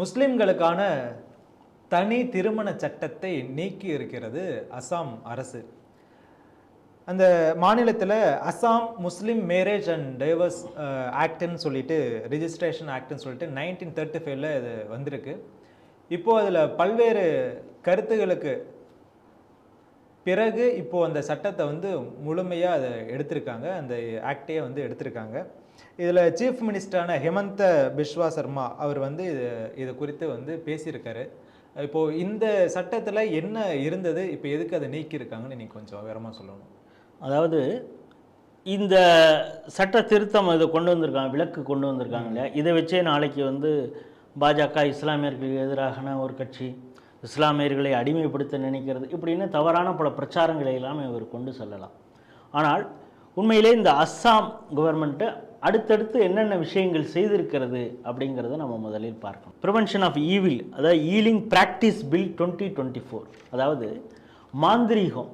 முஸ்லிம்களுக்கான தனி திருமண சட்டத்தை நீக்கி இருக்கிறது அசாம் அரசு. அந்த மாநிலத்தில் Assam Muslim marriage and divorce ஆக்டுன்னு சொல்லிட்டு ரிஜிஸ்ட்ரேஷன் ஆக்டுன்னு சொல்லிட்டு நைன்டீன் தேர்ட்டி ஃபைவ்ல இது வந்திருக்கு. இப்போது அதில் பல்வேறு கருத்துகளுக்கு பிறகு இப்போது அந்த சட்டத்தை வந்து முழுமையாக அதை எடுத்திருக்காங்க. அந்த ஆக்டே வந்து எடுத்திருக்காங்க. இதில் சீஃப் மினிஸ்டரான ஹெமந்த பிஸ்வா சர்மா அவர் வந்து இது இது குறித்து வந்து பேசியிருக்காரு. இப்போ இந்த சட்டத்தில் என்ன இருந்தது? இப்போ எதுக்கு அதை நீக்கியிருக்காங்கன்னு நீ கொஞ்சம் விவரமாக சொல்லணும். அதாவது இந்த சட்ட திருத்தம் இதை கொண்டு வந்திருக்காங்க விலக்கு கொண்டு வந்திருக்காங்க இல்லையா? இதை வச்சே நாளைக்கு வந்து பாஜக இஸ்லாமியர்களுக்கு எதிரான ஒரு கட்சி இஸ்லாமியர்களை அடிமைப்படுத்த நினைக்கிறது இப்படின்னு தவறான பல பிரச்சாரங்களை எல்லாம் இவர் கொண்டு செல்லலாம். ஆனால் உண்மையிலே இந்த அஸ்ஸாம் கவர்மெண்ட்டு அடுத்தடுத்து என்னென்ன விஷயங்கள் செய்திருக்கிறது அப்படிங்கிறத நம்ம முதலில் பார்க்கணும். ப்ரிவென்ஷன் ஆஃப் ஈவில் அதாவது healing practice bill twenty twenty four அதாவது மாந்திரீகம்.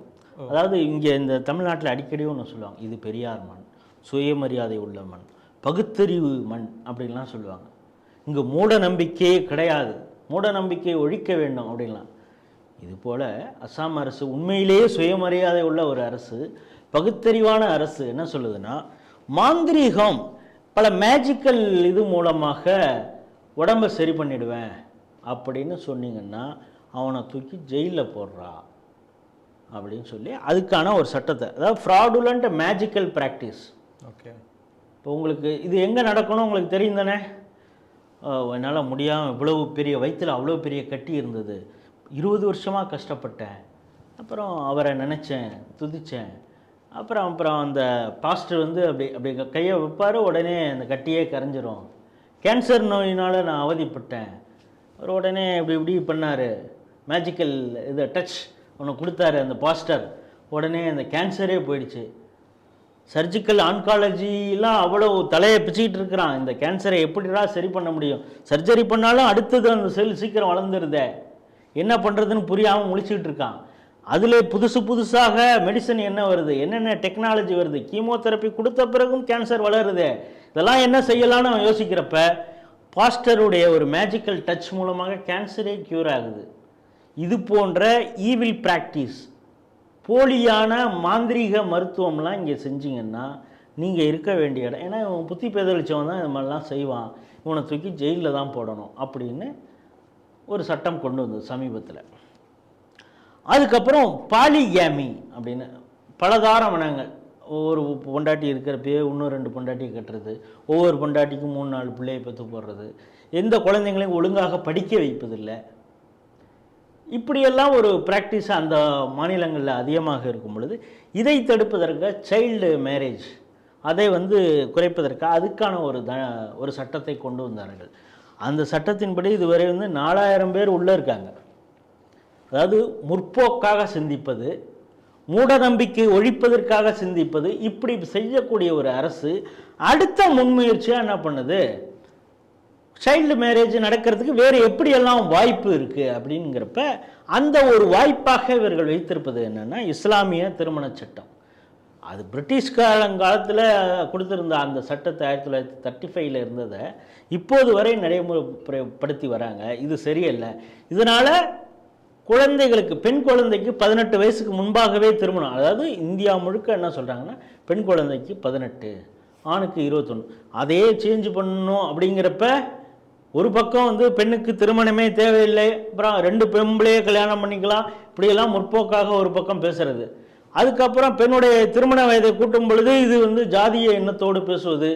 அதாவது இங்கே இந்த தமிழ்நாட்டில் அடிக்கடி ஒன்று சொல்லுவாங்க இது பெரியார் மண் சுயமரியாதை உள்ள மண் பகுத்தறிவு மண் அப்படின்லாம் சொல்லுவாங்க. இங்கே மூட நம்பிக்கையே கிடையாது. மூட நம்பிக்கையை ஒழிக்க வேண்டும் அப்படின்லாம். இது போல அஸ்ஸாம் அரசு உண்மையிலேயே சுயமரியாதை உள்ள ஒரு அரசு பகுத்தறிவான அரசு என்ன சொல்லுதுன்னா மாந்திரீகம் பல மேஜிக்கல் இது மூலமாக உடம்பை சரி பண்ணிடுவேன் அப்படின்னு சொன்னீங்கன்னா அவனை தூக்கி ஜெயிலில் போடுறா அப்படின்னு சொல்லி அதுக்கான ஒரு சட்டத்தை அதாவது ஃப்ராடுலண்ட் மேஜிக்கல் ப்ராக்டிஸ் ஓகே. இப்போ உங்களுக்கு இது எங்கே நடக்கணும் உங்களுக்கு தெரியும் தானே? என்னால் முடியாமல் இவ்வளவு பெரிய வயிற்றில் அவ்வளோ பெரிய கட்டி இருந்தது. இருபது வருஷமாக கஷ்டப்பட்டேன். அப்புறம் அவரை நினச்சேன் துதிச்சேன். அப்புறம் அப்புறம் அந்த பாஸ்டர் வந்து அப்படி அப்படி கையை வைப்பார் உடனே அந்த கட்டியே கரைஞ்சிரும். கேன்சர் நோயினால் நான் அவதிப்பட்டேன். அவர் உடனே இப்படி இப்படி பண்ணார். மேஜிக்கல் இது டச் ஒன்று கொடுத்தாரு அந்த பாஸ்டர் உடனே அந்த கேன்சரே போயிடுச்சு. சர்ஜிக்கல் ஆன்காலஜிலாம் அவ்வளோ தலையை பிச்சுக்கிட்டு இருக்கிறான். இந்த கேன்சரை எப்படிடா சரி பண்ண முடியும்? சர்ஜரி பண்ணாலும் அடுத்தது அந்த செல் சீக்கிரம் வளர்ந்துருதே. என்ன பண்ணுறதுன்னு புரியாமல் முழிச்சிக்கிட்டு இருக்கான். அதில் புதுசு புதுசாக மெடிசன் என்ன வருது? என்னென்ன டெக்னாலஜி வருது? கீமோதெரப்பி கொடுத்த பிறகும் கேன்சர் வளருதே. இதெல்லாம் என்ன செய்யலாம்னு அவன் யோசிக்கிறப்ப பாஸ்டருடைய ஒரு மேஜிக்கல் டச் மூலமாக கேன்சரே க்யூர் ஆகுது. இது போன்ற ஈவில் ப்ராக்டிஸ் போலியான மாந்திரீக மருத்துவம்லாம் இங்கே செஞ்சீங்கன்னா நீங்கள் இருக்க வேண்டிய இடம். ஏன்னா இவன் புத்தி பேதளிச்சவன் தான் இது மாதிரிலாம் செய்வான். இவனை தூக்கி ஜெயிலில் தான் போடணும் அப்படின்னு ஒரு சட்டம் கொண்டு வந்தது சமீபத்தில். அதுக்கப்புறம் பாலிகேமி அப்படின்னு பலதார மனங்கள் ஒவ்வொரு பொண்டாட்டி இருக்கிறப்பயே இன்னும் ரெண்டு பொண்டாட்டியை கட்டுறது. ஒவ்வொரு பொண்டாட்டிக்கும் மூணு நாலு பிள்ளையை பத்து போடுறது. எந்த குழந்தைங்களையும் ஒழுங்காக படிக்க வைப்பதில்லை. இப்படியெல்லாம் ஒரு ப்ராக்டிஸ் அந்த மாநிலங்களில் அதிகமாக இருக்கும் பொழுது இதை தடுப்பதற்கு சைல்டு மேரேஜ் அதை வந்து குறைப்பதற்கு அதுக்கான ஒரு த ஒரு சட்டத்தை கொண்டு வந்தார்கள். அந்த சட்டத்தின்படி இதுவரை வந்து நாலாயிரம் பேர் உள்ளே இருக்காங்க. அதாவது முற்போக்காக சிந்திப்பது மூட நம்பிக்கை ஒழிப்பதற்காக சிந்திப்பது இப்படி செய்யக்கூடிய ஒரு அரசு அடுத்த முன்முயற்சியாக என்ன பண்ணுது? சைல்டு மேரேஜ் நடக்கிறதுக்கு வேறு எப்படியெல்லாம் வாய்ப்பு இருக்குது அப்படிங்கிறப்ப அந்த ஒரு வாய்ப்பாக இவர்கள் வைத்திருப்பது என்னென்னா இஸ்லாமிய திருமண சட்டம். அது பிரிட்டிஷ் காலங்காலத்தில் கொடுத்துருந்த அந்த சட்டத்தை ஆயிரத்தி தொள்ளாயிரத்தி தேர்ட்டி ஃபைவ்ல இருந்ததை இப்போது வரை நடைமுறைப்படுத்தி வராங்க. இது சரியில்லை. இதனால் குழந்தைகளுக்கு பெண் குழந்தைக்கு பதினெட்டு வயசுக்கு முன்பாகவே திருமணம். அதாவது இந்தியா முழுக்க என்ன சொல்கிறாங்கன்னா பெண் குழந்தைக்கு பதினெட்டு ஆணுக்கு இருபத்தொன்று அதே சேஞ்ச் பண்ணணும் அப்படிங்கிறப்ப ஒரு பக்கம் வந்து பெண்ணுக்கு திருமணமே தேவையில்லை அப்புறம் ரெண்டு பெண்பிளையே கல்யாணம் பண்ணிக்கலாம் இப்படியெல்லாம் முற்போக்காக ஒரு பக்கம் பேசுறது. அதுக்கப்புறம் பெண்ணுடைய திருமண வயதை கூட்டும் பொழுது இது வந்து ஜாதிய எண்ணத்தோடு பேசுவது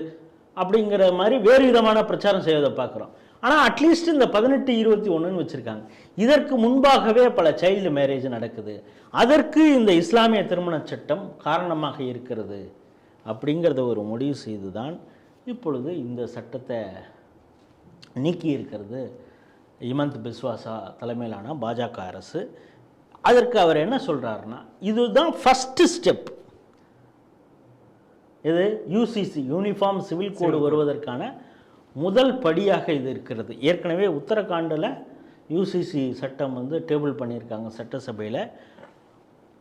அப்படிங்கிற மாதிரி வேறு விதமான பிரச்சாரம் செய்வதை பார்க்குறோம். ஆனால் அட்லீஸ்ட் இந்த பதினெட்டு இருபத்தி ஒன்றுன்னு வச்சுருக்காங்க. இதற்கு முன்பாகவே பல சைல்டு மேரேஜ் நடக்குது. அதற்கு இந்த இஸ்லாமிய திருமண சட்டம் காரணமாக இருக்கிறது அப்படிங்கிறத ஒரு முடிவு செய்து தான் இப்பொழுது இந்த சட்டத்தை நீக்கி இருக்கிறது ஹிமந்த் பிஸ்வாசா தலைமையிலான பாஜக அரசு. அதற்கு அவர் என்ன சொல்கிறாருன்னா இதுதான் ஃபஸ்ட்டு ஸ்டெப் இது யூசிசி யூனிஃபார்ம் சிவில் கோடு வருவதற்கான முதல் படியாக இது இருக்கிறது. ஏற்கனவே உத்தரகாண்டில் யூசிசி சட்டம் வந்து டேபிள் பண்ணியிருக்காங்க சட்டசபையில்.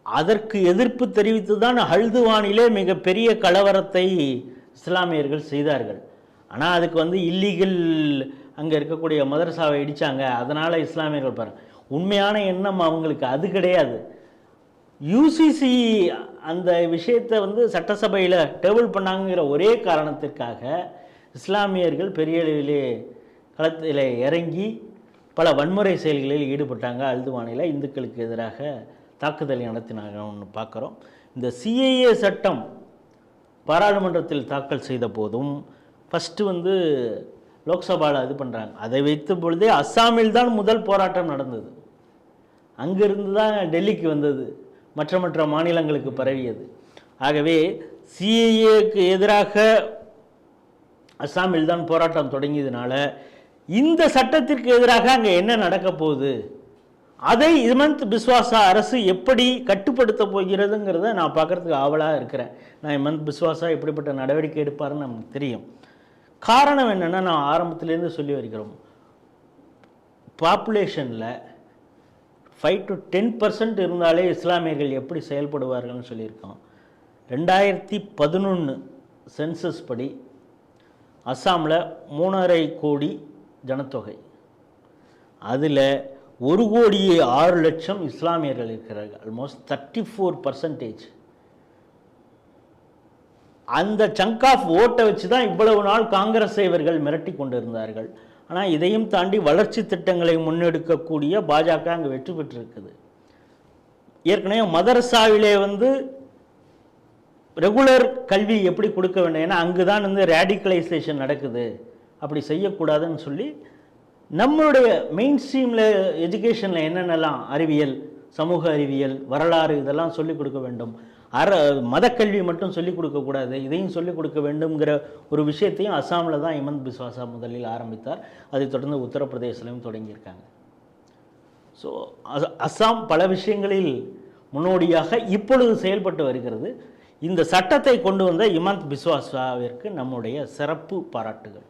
அதற்கு எதிர்ப்பு தெரிவித்து தான் ஹல்துவானிலே மிகப்பெரிய கலவரத்தை இஸ்லாமியர்கள் செய்தார்கள். ஆனால் அதுக்கு வந்து இல்லீகல் அங்கே இருக்கக்கூடிய மதரசாவை இடித்தாங்க அதனால் இஸ்லாமியர்கள் பாருங்க. உண்மையான எண்ணம் அவங்களுக்கு அது கிடையாது. யூசிசி அந்த விஷயத்தை வந்து சட்டசபையில் டேபிள் பண்ணாங்கிற ஒரே காரணத்திற்காக இஸ்லாமியர்கள் பெரிய அளவிலே களத்தில் இறங்கி பல வன்முறை செயல்களில் ஈடுபட்டாங்க. அல்துவானில் இந்துக்களுக்கு எதிராக தாக்குதலை நடத்தினாங்க ஒன்று பார்க்குறோம் இந்த சிஏஏ சட்டம் பாராளுமன்றத்தில் தாக்கல் செய்த போதும் ஃபஸ்ட்டு வந்து லோக்சபாவில் இது பண்ணுறாங்க அதை வைத்த பொழுதே அஸ்ஸாமில் தான் முதல் போராட்டம் நடந்தது. அங்கிருந்து தான் டெல்லிக்கு வந்தது. மற்ற மற்ற மாநிலங்களுக்கு பரவியது. ஆகவே சிஏஏக்கு எதிராக அஸ்ஸாமில் தான் போராட்டம் தொடங்கியதுனால இந்த சட்டத்திற்கு எதிராக அங்கே என்ன நடக்க போகுது? அதை இமந்த் பிஸ்வாசா அரசு எப்படி கட்டுப்படுத்த போகிறதுங்கிறத நான் பார்க்கறதுக்கு ஆவலாக இருக்கிறேன். நான் இமந்த் பிஸ்வாசா எப்படிப்பட்ட நடவடிக்கை எடுப்பாருன்னு நமக்கு தெரியும். காரணம் என்னென்னா நான் ஆரம்பத்துலேருந்து சொல்லி வருகிறோம். பாப்புலேஷனில் ஃபைவ் டு டென் பர்சன்ட் இருந்தாலே இஸ்லாமியர்கள் எப்படி செயல்படுவார்கள்னு சொல்லியிருக்கோம். ரெண்டாயிரத்தி பதினொன்று சென்சஸ் படி அஸ்ஸாமில் மூணரை கோடி ஜனத்தொகை. அதில் ஒரு கோடியே ஆறு லட்சம் இஸ்லாமியர்கள் இருக்கிறார்கள். ஆல்மோஸ்ட் தேர்ட்டி ஃபோர் பர்சன்டேஜ் அந்த சங்க் ஆஃப் ஓட்டை வச்சு தான் இவ்வளவு நாள் காங்கிரஸ் இவர்கள் மிரட்டி கொண்டிருந்தார்கள். ஆனால் இதையும் தாண்டி வளர்ச்சி திட்டங்களை முன்னெடுக்கக்கூடிய பாஜக அங்கே வெற்றி பெற்றிருக்குது. ஏற்கனவே மதரசாவிலே வந்து ரெகுலர் கல்வி எப்படி கொடுக்க வேண்டும்? ஏன்னா அங்கு தான் வந்து ரேடிக்கலைசேஷன் நடக்குது. அப்படி செய்யக்கூடாதுன்னு சொல்லி நம்மளுடைய மெயின் ஸ்ட்ரீமில் எஜுகேஷனில் என்னென்னலாம் அறிவியல் சமூக அறிவியல் வரலாறு இதெல்லாம் சொல்லிக் கொடுக்க வேண்டும். அற மதக்கல்வி மட்டும் சொல்லிக் கொடுக்கக்கூடாது. இதையும் சொல்லிக் கொடுக்க வேண்டும்ங்கிற ஒரு விஷயத்தையும் அஸ்ஸாமில் தான் இமந்த் பிஸ்வாசா முதலில் ஆரம்பித்தார். அதைத் தொடர்ந்து உத்தரப்பிரதேசிலையும் தொடங்கியிருக்காங்க. ஸோ அஸ்ஸாம் பல விஷயங்களில் முன்னோடியாக இப்பொழுது செயல்பட்டு வருகிறது. இந்த சட்டத்தை கொண்டு வந்த இமந்த் பிஸ்வாசாவிற்கு நம்முடைய சிறப்பு பாராட்டுகள்.